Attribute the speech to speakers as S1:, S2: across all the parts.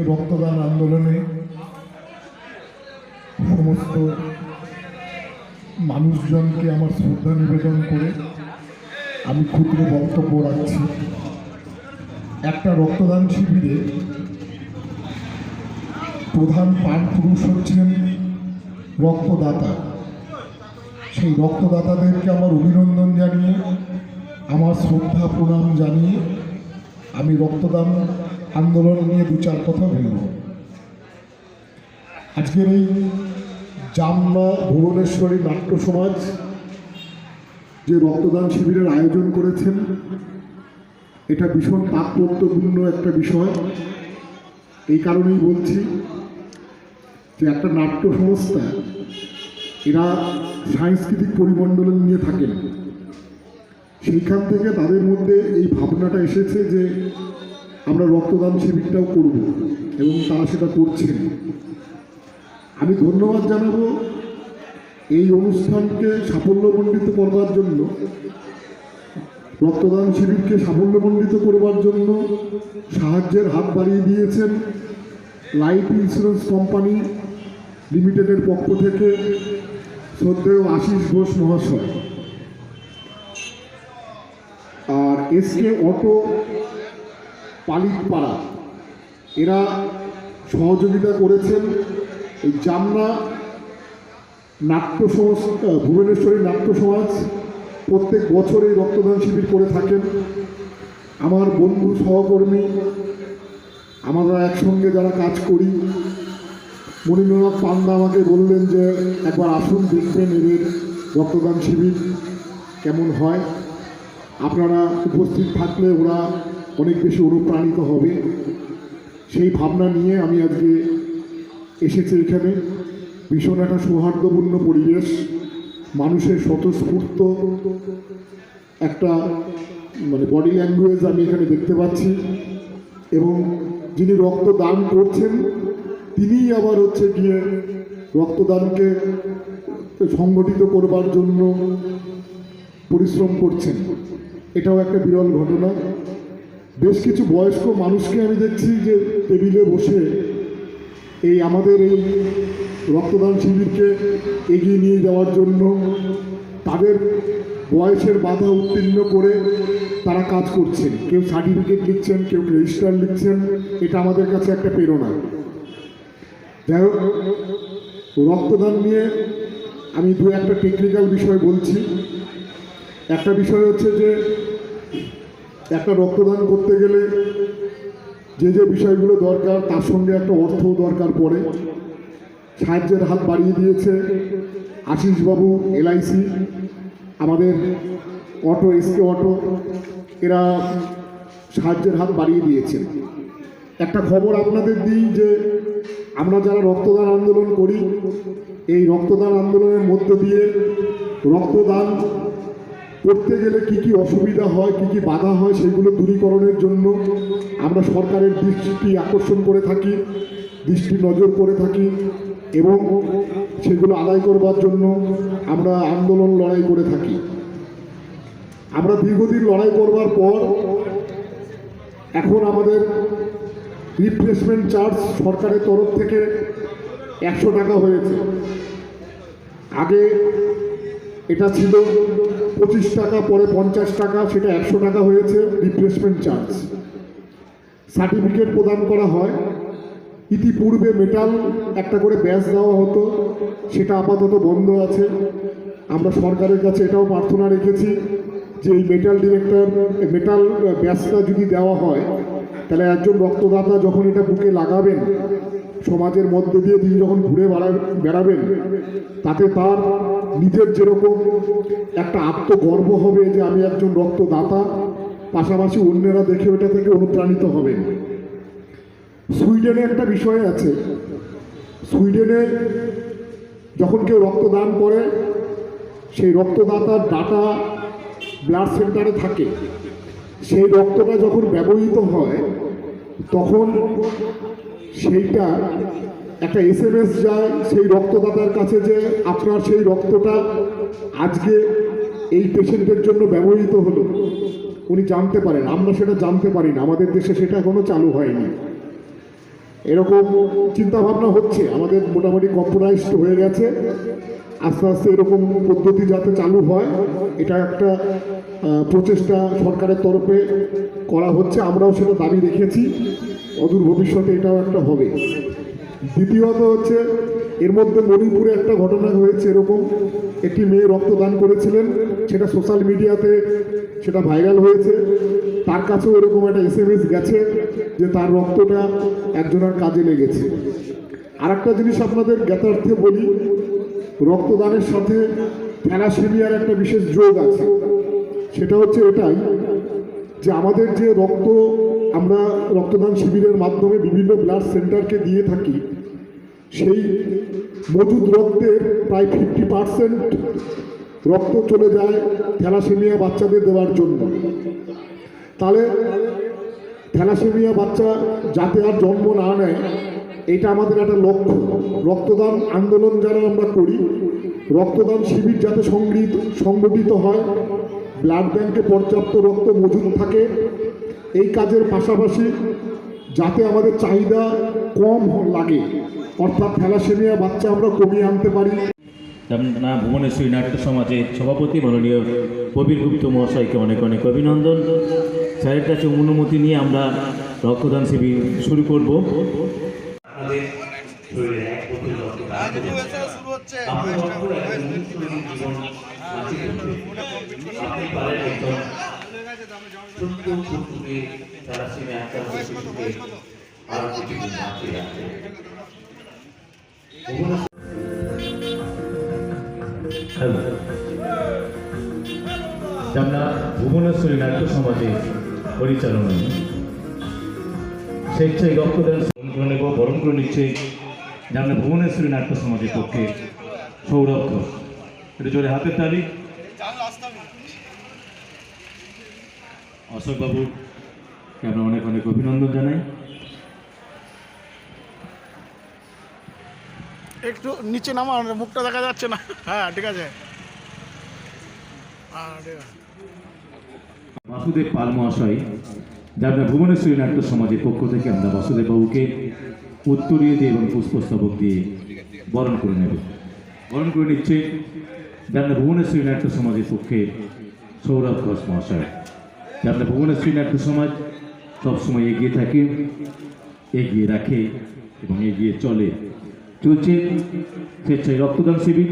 S1: যে রক্তদান আন্দোলনে সমস্ত মানুষজনকে আমার শ্রদ্ধা নিবেদন করে আমি ক্ষুদ্র বক্তব্য রাখছি একটা রক্তদান শিবিরে প্রধান পান পুরুষ হচ্ছেন রক্তদাতা সেই রক্তদাতাদেরকে আমার অভিনন্দন জানিয়ে আমার শ্রদ্ধা প্রণাম জানিয়ে আমি রক্তদান আন্দোলন নিয়ে দু চার কথা বলব আজকের এই জামনা ভুবনেশ্বরী নাট্য সমাজ যে রক্তদান শিবিরের আয়োজন করেছেন এটা ভীষণ তাৎপর্যপূর্ণ একটা বিষয় এই কারণেই বলছি যে একটা নাট্য সংস্থা এরা সাংস্কৃতিক পরিমণ্ডল নিয়ে থাকেন সেইখান থেকে তাদের মধ্যে এই ভাবনাটা এসেছে যে আমরা রক্তদান শিবিরটাও করব এবং তারা সেটা করছেন আমি ধন্যবাদ জানাবো এই অনুষ্ঠানকে সাফল্যমণ্ডিত করবার জন্য রক্তদান শিবিরকে সাফল্যমণ্ডিত করবার জন্য সাহায্যের হাত বাড়িয়ে দিয়েছেন লাইফ ইন্স্যুরেন্স কোম্পানি লিমিটেডের পক্ষ থেকে শ্রদ্ধেয় আশিস ঘোষ মহাশয় আর এসকে অটো পালিকপাড়া এরা সহযোগিতা করেছেন এই জামনা নাট্য সমাজ ভুবনেশ্বরী নাট্য সমাজ প্রত্যেক বছর এই রক্তদান শিবির করে থাকেন আমার বন্ধু সহকর্মী আমরা একসঙ্গে যারা কাজ করি মণিন্দ্রনাথ পান্ডা আমাকে বললেন যে একবার আসুন দেখবেন এদের রক্তদান শিবির কেমন হয় আপনারা উপস্থিত থাকলে ওরা অনেক বেশি অনুপ্রাণিত হবে সেই ভাবনা নিয়ে আমি আজকে এসেছি এখানে ভীষণ একটা সৌহার্দ্যপূর্ণ পরিবেশ মানুষের স্বতঃস্ফূর্ত একটা মানে বডি ল্যাঙ্গুয়েজ আমি এখানে দেখতে পাচ্ছি এবং যিনি রক্ত দান করছেন তিনি আবার হচ্ছে গিয়ে রক্তদানকে সংগঠিত করবার জন্য পরিশ্রম করছেন এটাও একটা বিরল ঘটনা বেশ কিছু বয়স্ক মানুষকে আমি দেখছি যে টেবিলে বসে এই আমাদের এই রক্তদান শিবিরকে এগিয়ে নিয়ে যাওয়ার জন্য তাদের বয়সের বাধা উত্তীর্ণ করে তারা কাজ করছেন কেউ সার্টিফিকেট লিখছেন কেউ রেজিস্টার লিখছেন এটা আমাদের কাছে একটা প্রেরণা যাই হোক রক্তদান নিয়ে আমি দু একটা টেকনিক্যাল বিষয় বলছি একটা বিষয় হচ্ছে যে একটা রক্তদান করতে গেলে যে যে বিষয়গুলো দরকার তার সঙ্গে একটা অর্থও দরকার পড়ে সাহায্যের হাত বাড়িয়ে দিয়েছে আশিসবাবু এলআইসি আমাদের অটো এসকে অটো এরা সাহায্যের হাত বাড়িয়ে দিয়েছে একটা খবর আপনাদের দিই যে আমরা যারা রক্তদান আন্দোলন করি এই রক্তদান আন্দোলনের মধ্য দিয়ে রক্তদান করতে গেলে কি কি অসুবিধা হয় কি কি বাধা হয় সেগুলো দূরীকরণের জন্য আমরা সরকারের দৃষ্টি আকর্ষণ করে থাকি দৃষ্টি নজর করে থাকি এবং সেগুলো আদায় করবার জন্য আমরা আন্দোলন লড়াই করে থাকি আমরা দীর্ঘদিন লড়াই করবার পর এখন আমাদের রিপ্লেসমেন্ট চার্জ সরকারের তরফ থেকে একশো টাকা হয়েছে আগে এটা ছিল পঁচিশ টাকা পরে পঞ্চাশ টাকা সেটা একশো টাকা হয়েছে রিপ্লেসমেন্ট চার্জ সার্টিফিকেট প্রদান করা হয় ইতিপূর্বে মেটাল একটা করে ব্যাচ দেওয়া হতো সেটা আপাতত বন্ধ আছে আমরা সরকারের কাছে এটাও প্রার্থনা রেখেছি যে এই মেটাল ডিরেক্টর মেটাল ব্যাচটা যদি দেওয়া হয় তাহলে একজন রক্তদাতা যখন এটা বুকে লাগাবেন সমাজের মধ্যে দিয়ে তিনি যখন ঘুরে বেড়া বেড়াবেন তাতে তার নিজের যেরকম একটা আত্মগর্ব হবে যে আমি একজন রক্তদাতা পাশাপাশি অন্যেরা দেখে ওটা থেকে অনুপ্রাণিত হবে সুইডেনে একটা বিষয় আছে সুইডেনে যখন কেউ রক্তদান করে সেই রক্তদাতার ডাটা ব্লাড সেন্টারে থাকে সেই রক্তটা যখন ব্যবহৃত হয় তখন সেইটা একটা এস এম এস যায় সেই রক্তদাতার কাছে যে আপনার সেই রক্তটা আজকে এই পেশেন্টের জন্য ব্যবহৃত হলো উনি জানতে পারেন আমরা সেটা জানতে পারি না আমাদের দেশে সেটা এখনও চালু হয়নি এরকম চিন্তাভাবনা হচ্ছে আমাদের মোটামুটি কম্প্রোমাইজড হয়ে গেছে আস্তে আস্তে এরকম পদ্ধতি যাতে চালু হয় এটা একটা প্রচেষ্টা সরকারের তরফে করা হচ্ছে আমরাও সেটা দাবি রেখেছি অদূর ভবিষ্যতে এটাও একটা হবে দ্বিতীয়ত হচ্ছে এর মধ্যে মণিপুরে একটা ঘটনা হয়েছে এরকম একটি মেয়ে রক্তদান করেছিলেন সেটা সোশ্যাল মিডিয়াতে সেটা ভাইরাল হয়েছে তার কাছেও এরকম একটা এস এম এস গেছে যে তার রক্তটা একজনের কাজে লেগেছে আর একটা জিনিস আপনাদের জ্ঞাতার্থে বলি রক্তদানের সাথে থ্যালাসেমিয়ার একটা বিশেষ যোগ আছে সেটা হচ্ছে এটাই যে আমাদের যে রক্ত আমরা রক্তদান শিবিরের মাধ্যমে বিভিন্ন ব্লাড সেন্টারকে দিয়ে থাকি সেই মজুদ রক্তের প্রায় ফিফটি পারসেন্ট রক্ত চলে যায় থ্যালাসেমিয়া বাচ্চাদের দেওয়ার জন্য তাহলে থ্যালাসেমিয়া বাচ্চা যাতে আর জন্ম না নেয় এটা আমাদের একটা লক্ষ্য রক্তদান আন্দোলন যারা আমরা করি রক্তদান শিবির যাতে সংগৃহীত সংগঠিত হয় ব্লাড ব্যাংকে পর্যাপ্ত রক্ত মজুদ থাকে এই কাজের পাশাপাশি যাতে আমাদের চাহিদা কম লাগে অর্থাৎ ফেলাসেমিয়া বাচ্চা আমরা কমিয়ে আনতে পারি
S2: না ভুবনেশ্বরী নাট্য সমাজের সভাপতি মাননীয় কবির গুপ্ত মহাশয়কে অনেক অনেক অভিনন্দন স্যারের কাছে অনুমতি নিয়ে আমরা রক্তদান শিবির শুরু করব আপনার কেউ বন্ধুকে তারা সিমে আক্রান্ত শিশুকে আরো কিছুদিন বাঁচিয়ে রাখে আমরা ভুবনেশ্বরী নাট্য সমাজে পরিচালনা স্বেচ্ছায় রক্তদান গ্রহণ এবং বরণ করে নিচ্ছে আমরা ভুবনেশ্বরী নাট্য সমাজের পক্ষে সৌরভ এটা জোরে হাতের তারিখ অশোকবাবুকে আমরা অনেক অনেক অভিনন্দন জানাই
S3: একটু নিচে নামা মুখটা দেখা যাচ্ছে না হ্যাঁ ঠিক আছে
S2: বাসুদেব পাল মহাশয় যার ভুবনেশ্বরী নাট্য সমাজের পক্ষ থেকে আমরা বাসুদেব বাবুকে উত্তরীয় দিয়ে এবং পুষ্পস্তবক দিয়ে বরণ করে নেব বরণ করে নিচ্ছে যার ভুবনেশ্বরী নাট্য সমাজের পক্ষে সৌরভ ঘোষ মহাশয় যাতে ভুবনেশ্বরী নাট্য সমাজ সবসময় এগিয়ে থাকে এগিয়ে রাখে এবং এগিয়ে চলে চলছে স্বেচ্ছায় রক্তদান শিবির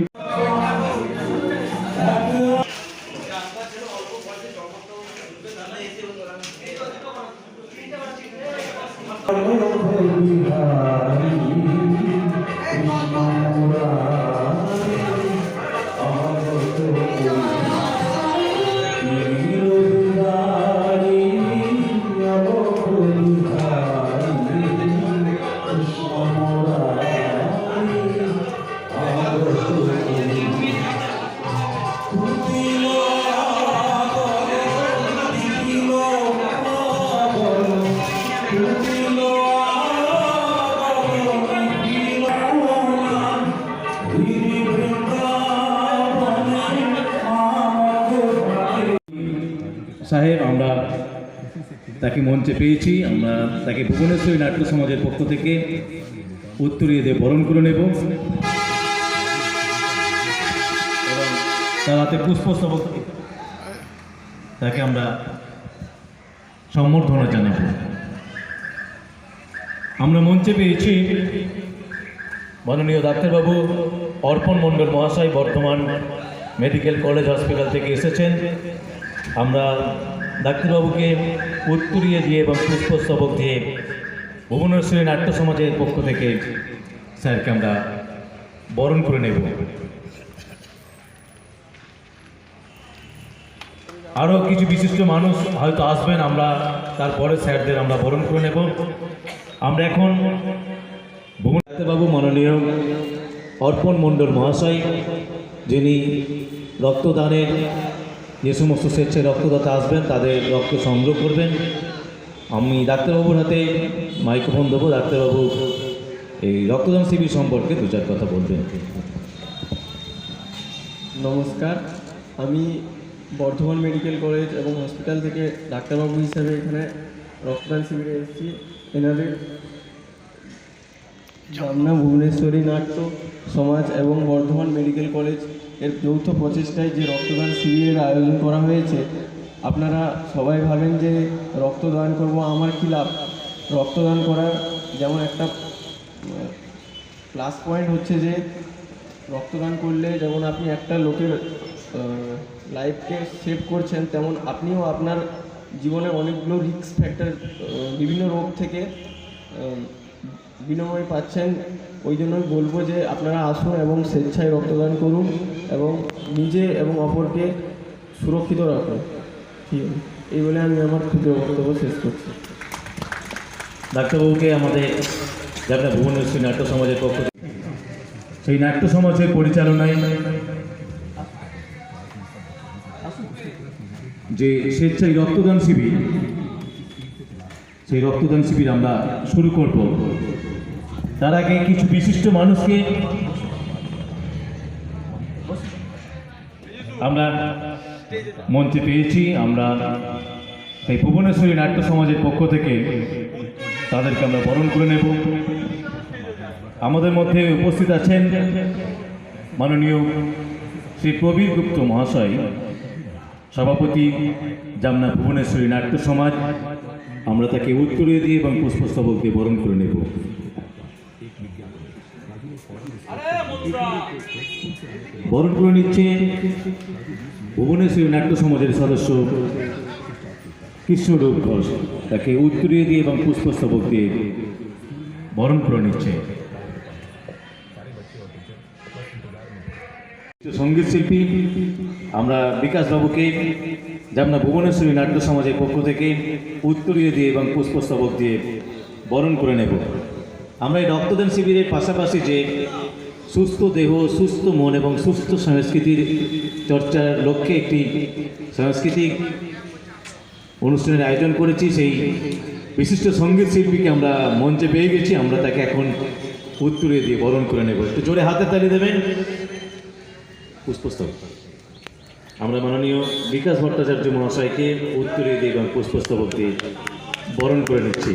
S2: একই মঞ্চে পেয়েছি আমরা তাকে ভুবনেশ্বরী নাট্য সমাজের পক্ষ থেকে উত্তরীয় দিয়ে বরণ করে নেব এবং তার হাতে পুষ্পস্তবক তাকে আমরা সম্বর্ধনা জানাব আমরা মঞ্চে পেয়েছি মাননীয় ডাক্তারবাবু অর্পণ মণ্ডল মহাশয় বর্ধমান মেডিকেল কলেজ হসপিটাল থেকে এসেছেন আমরা ডাক্তারবাবুকে উত্তরিয়ে দিয়ে এবং পুষ্পস্তবক দিয়ে ভুবনেশ্বরী নাট্য সমাজের পক্ষ থেকে স্যারকে আমরা বরণ করে নেব আরও কিছু বিশিষ্ট মানুষ হয়তো আসবেন আমরা তারপরে স্যারদের আমরা বরণ করে নেব আমরা এখন ভুবনাথবাবু মাননীয় অর্পণ মণ্ডল মহাশয় যিনি রক্তদানের যে সমস্ত স্বেচ্ছায় রক্তদাতা আসবেন তাদের রক্ত সংগ্রহ করবেন আমি ডাক্তারবাবুর হাতে মাইক্রোফোন দেবো ডাক্তারবাবু এই রক্তদান শিবির সম্পর্কে দু চার কথা বলবেন
S4: নমস্কার আমি বর্ধমান মেডিকেল কলেজ এবং হসপিটাল থেকে ডাক্তারবাবু হিসাবে এখানে রক্তদান শিবিরে এসেছি এনাদের ঝর্ণা ভুবনেশ্বরী নাট্য সমাজ এবং বর্ধমান মেডিকেল কলেজ এর যৌথ প্রচেষ্টায় যে রক্তদান শিবিরের আয়োজন করা হয়েছে আপনারা সবাই ভাবেন যে রক্তদান করব আমার কী লাভ রক্তদান করার যেমন একটা প্লাস পয়েন্ট হচ্ছে যে রক্তদান করলে যেমন আপনি একটা লোকের লাইফকে সেভ করছেন তেমন আপনিও আপনার জীবনে অনেকগুলো রিস্ক ফ্যাক্টর বিভিন্ন রোগ থেকে বিনিময় পাচ্ছেন ওই জন্যই বলবো যে আপনারা আসুন এবং স্বেচ্ছায় রক্তদান করুন এবং নিজে এবং অপরকে সুরক্ষিত রাখুন ঠিক আছে এই বলে আমি আমার ক্ষুদ্র বক্তব্য শেষ করছি
S2: ডাক্তারবাবুকে আমাদের যারা ভুবনেশ্বরী নাট্য সমাজের পক্ষ সেই নাট্য সমাজের পরিচালনায় যে স্বেচ্ছায় রক্তদান শিবির সেই রক্তদান শিবির আমরা শুরু করব তার আগে কিছু বিশিষ্ট মানুষকে আমরা মঞ্চে পেয়েছি আমরা সেই ভুবনেশ্বরী নাট্য সমাজের পক্ষ থেকে তাদেরকে আমরা বরণ করে নেব আমাদের মধ্যে উপস্থিত আছেন মাননীয় শ্রী প্রবীর গুপ্ত মহাশয় সভাপতি জামনা ভুবনেশ্বরী নাট্য সমাজ আমরা তাকে উত্তরে দিয়ে এবং পুষ্পস্তবক দিয়ে বরণ করে নেব বরণ করে নিচ্ছে ভুবনেশ্বরী নাট্য সমাজের সদস্য কৃষ্ণরূপ ঘোষ তাকে উত্তরে দিয়ে এবং পুষ্পস্তবক দিয়ে বরণ করে নিচ্ছে সঙ্গীত শিল্পী আমরা বিকাশবাবুকে যেমন ভুবনেশ্বরী নাট্য সমাজের পক্ষ থেকে উত্তরীয় দিয়ে এবং পুষ্পস্তবক দিয়ে বরণ করে নেব আমরা এই রক্তদান শিবিরের পাশাপাশি যে সুস্থ দেহ সুস্থ মন এবং সুস্থ সংস্কৃতির চর্চার লক্ষ্যে একটি সাংস্কৃতিক অনুষ্ঠানের আয়োজন করেছি সেই বিশিষ্ট সঙ্গীত শিল্পীকে আমরা মঞ্চে পেয়ে গেছি আমরা তাকে এখন উত্তরে দিয়ে বরণ করে নেব একটু জোরে হাতে তালি দেবেন পুষ্পস্তবক আমরা মাননীয় বিকাশ ভট্টাচার্য মহাশয়কে উত্তরে দিয়ে এবং পুষ্পস্তবক দিয়ে বরণ করে নিচ্ছি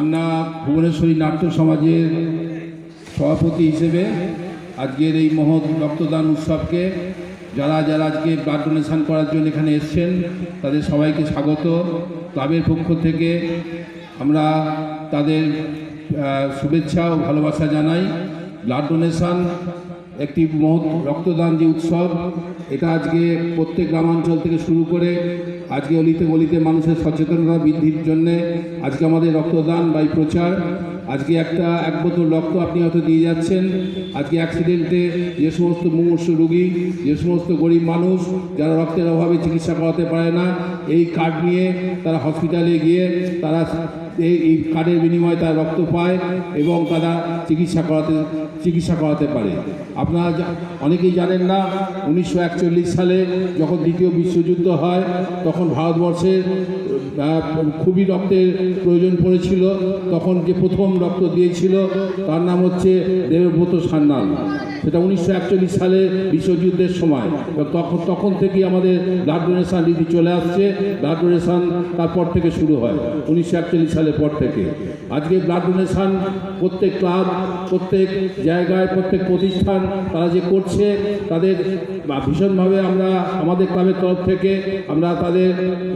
S2: আমরা ভুবনেশ্বরী নাট্য সমাজের সভাপতি হিসেবে আজকের এই মহৎ রক্তদান উৎসবকে যারা যারা আজকে ব্লাড ডোনেশান করার জন্য এখানে এসছেন তাদের সবাইকে স্বাগত ক্লাবের পক্ষ থেকে আমরা তাদের শুভেচ্ছা ও ভালোবাসা জানাই ব্লাড ডোনেশান একটি মহৎ রক্তদান যে উৎসব এটা আজকে প্রত্যেক গ্রামাঞ্চল থেকে শুরু করে আজকে অলিতে গলিতে মানুষের সচেতনতা বৃদ্ধির জন্যে আজকে আমাদের রক্তদান বা প্রচার আজকে একটা এক বোতল রক্ত আপনি হয়তো দিয়ে যাচ্ছেন আজকে অ্যাক্সিডেন্টে যে সমস্ত মুমূর্ষ রুগী যে সমস্ত গরিব মানুষ যারা রক্তের অভাবে চিকিৎসা করাতে পারে না এই কার্ড নিয়ে তারা হসপিটালে গিয়ে তারা এই কার্ডের বিনিময়ে তারা রক্ত পায় এবং তারা চিকিৎসা করাতে চিকিৎসা করাতে পারে আপনারা অনেকেই জানেন না উনিশশো সালে যখন দ্বিতীয় বিশ্বযুদ্ধ হয় তখন ভারতবর্ষের খুবই রক্তের প্রয়োজন পড়েছিল তখন যে প্রথম রক্ত দিয়েছিল তার নাম হচ্ছে দেবব্রত সান্নাল সেটা উনিশশো একচল্লিশ সালে বিশ্বযুদ্ধের সময় তখন তখন থেকেই আমাদের ব্লাড ডোনেশান রীতি চলে আসছে ব্লাড ডোনেশান তারপর থেকে শুরু হয় উনিশশো একচল্লিশ সালের পর থেকে আজকে ব্লাড ডোনেশান প্রত্যেক ক্লাব প্রত্যেক জায়গায় প্রত্যেক প্রতিষ্ঠান তারা যে করছে তাদের ভীষণভাবে আমরা আমাদের ক্লাবের তরফ থেকে আমরা তাদের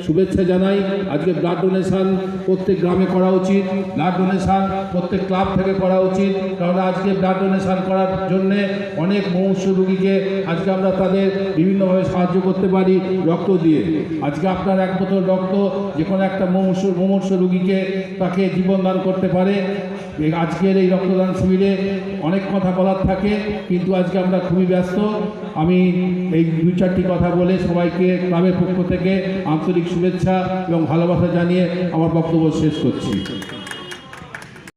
S2: শুভেচ্ছা জানাই আজকে ব্লাড ডোনেশান প্রত্যেক গ্রামে করা উচিত ব্লাড ডোনেশান প্রত্যেক ক্লাব থেকে করা উচিত কারণ আজকে ব্লাড ডোনেশান করার জন্যে অনেক মৌস রুগীকে আজকে আমরা তাদের বিভিন্নভাবে সাহায্য করতে পারি রক্ত দিয়ে আজকে আপনার এক বোতল রক্ত যে কোনো একটা মৌস মৌস রুগীকে তাকে জীবনদান করতে পারে আজকের এই রক্তদান শিবিরে অনেক কথা বলার থাকে কিন্তু আজকে আমরা খুবই ব্যস্ত আমি এই দু চারটি কথা বলে সবাইকে ক্লাবের পক্ষ থেকে আন্তরিক শুভেচ্ছা এবং ভালোবাসা জানিয়ে আমার বক্তব্য শেষ করছি